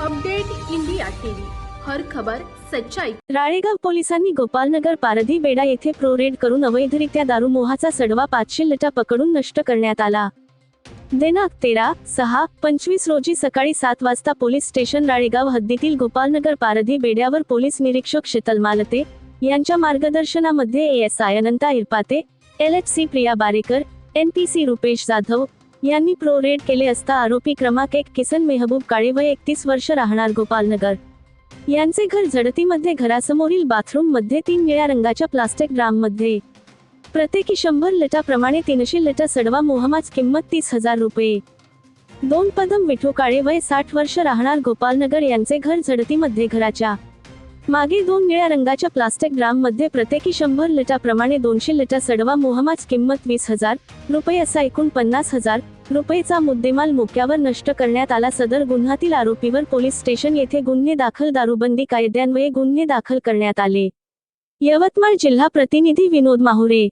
Update India TV. हर खबर सच्चाई. राळेगाव पोलिसांनी गोपालनगर पारधी बेडा येथे प्रोरेड करून अवैधरित्या दारू मोहाचा सडवा पाचशे लटा पकडून नष्ट करण्यात आला. दिनांक तेरा सहा पंचवीस रोजी सकाळी सात वाजता पोलीस स्टेशन राळेगाव हद्दीतील गोपालनगर पारधी बेड्यावर पोलीस निरीक्षक शीतल मालते यांच्या मार्गदर्शनामध्ये S I Ananta Irpate L H C Priya Barekar N P C Rupesh Jadhav यांनी प्रोरेड केले असता आरोपी क्रमांक एक किसन मेहबूब काळे वय एकतीस वर्ष राहणार गोपालनगर. यांचे घर झडतीमध्ये घरासमोरील बाथरूममध्ये तीन निळ्या रंगाच्या प्लास्टिक ड्राममध्ये. प्रत्येकी शंभर लिटरप्रमाणे तीनशे लिटर सडवा मोहमाच किंमत तीस हजार रुपये. दोन पदम विठू काळे वय साठ वर्ष राहणार गोपालनगर यांचे घर झडतीमध्ये घराच्या मागे दोन निळ्या रंगाच्या प्लास्टिक ग्राममध्ये प्रत्येकी शंभर लिटरप्रमाणे दोनशे लिटर सडवा मोहमाच किंमत वीस हजार रुपये असा एकूण पन्नास हजार रुपयेचा मुद्देमाल मोक्यावर नष्ट करण्यात आला. सदर गुन्ह्यातील आरोपीवर पोलीस स्टेशन येथे गुन्हे दाखल दारूबंदी कायद्यान्वये गुन्हे दाखल करण्यात आले. यवतमाळ जिल्हा प्रतिनिधी विनोद माहुरे